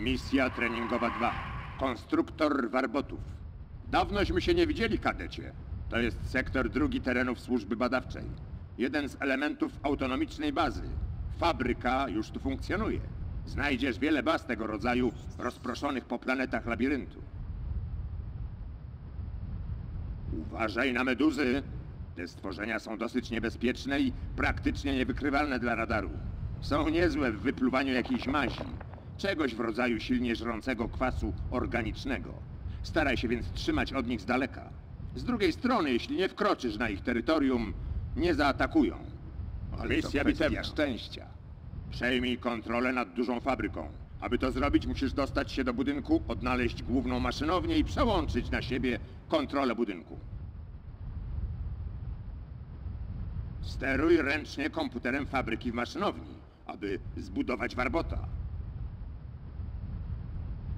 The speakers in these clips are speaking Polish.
Misja treningowa 2. Konstruktor warbotów. Dawnośmy się nie widzieli, kadecie. To jest sektor drugi terenów służby badawczej. Jeden z elementów autonomicznej bazy. Fabryka już tu funkcjonuje. Znajdziesz wiele baz tego rodzaju rozproszonych po planetach labiryntu. Uważaj na meduzy. Te stworzenia są dosyć niebezpieczne i praktycznie niewykrywalne dla radaru. Są niezłe w wypluwaniu jakiejś mazi. Czegoś w rodzaju silnie żrącego kwasu organicznego. Staraj się więc trzymać od nich z daleka. Z drugiej strony, jeśli nie wkroczysz na ich terytorium, nie zaatakują. Misja bitewna. szczęścia. Przejmij kontrolę nad dużą fabryką. Aby to zrobić, musisz dostać się do budynku, odnaleźć główną maszynownię i przełączyć na siebie kontrolę budynku. Steruj ręcznie komputerem fabryki w maszynowni, aby zbudować warbota.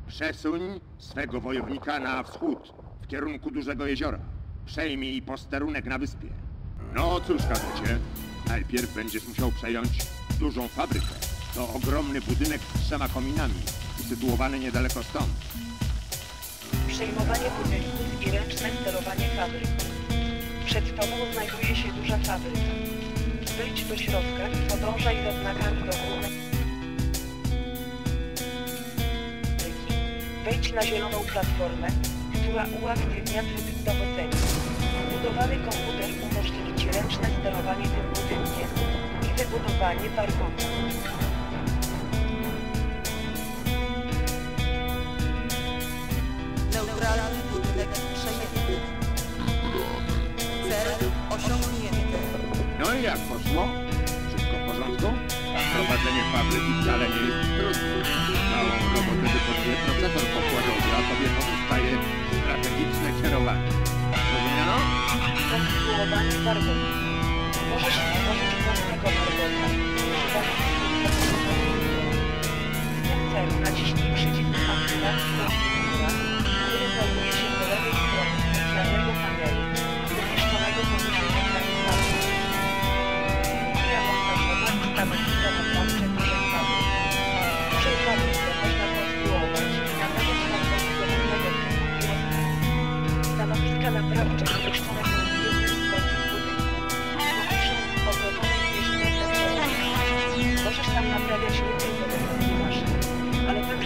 Przesuń swego wojownika na wschód, w kierunku dużego jeziora. Przejmij posterunek na wyspie. No cóż, kadecie, najpierw będziesz musiał przejąć dużą fabrykę. To ogromny budynek z trzema kominami, usytuowany niedaleko stąd. Przejmowanie budynków i ręczne sterowanie fabryk. Przed tobą znajduje się duża fabryka. Wejdź do środka podążaj za znakami do fabryki. Wejdź na zieloną platformę, która uaktywnia tryb dowodzenia. Wbudowany komputer umożliwi Ci ręczne sterowanie tym budynkiem i wybudowanie warbota. Jak poszło? Wszystko w porządku? Prowadzenie fabryki wcale nie jest trudne. Całą robotę wykonuje procesor pokładowy, a tobie pozostaje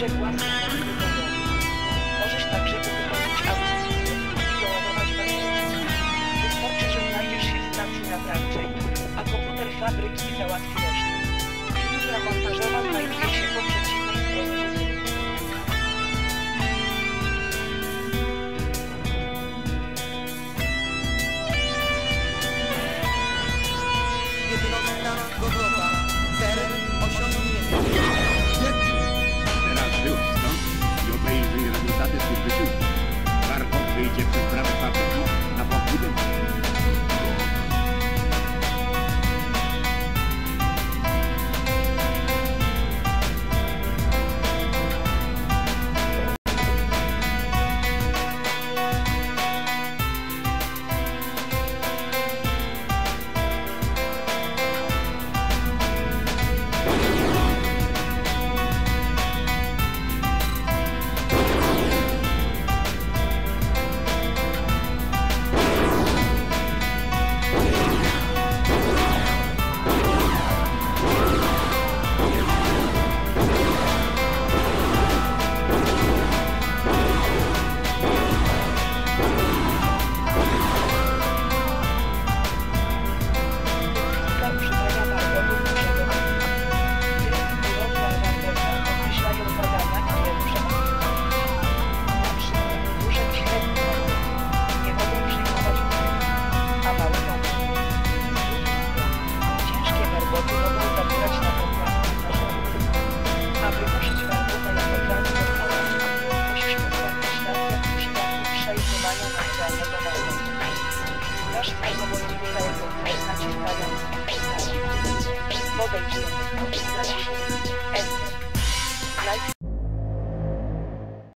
Check one. выйдет. Voltei.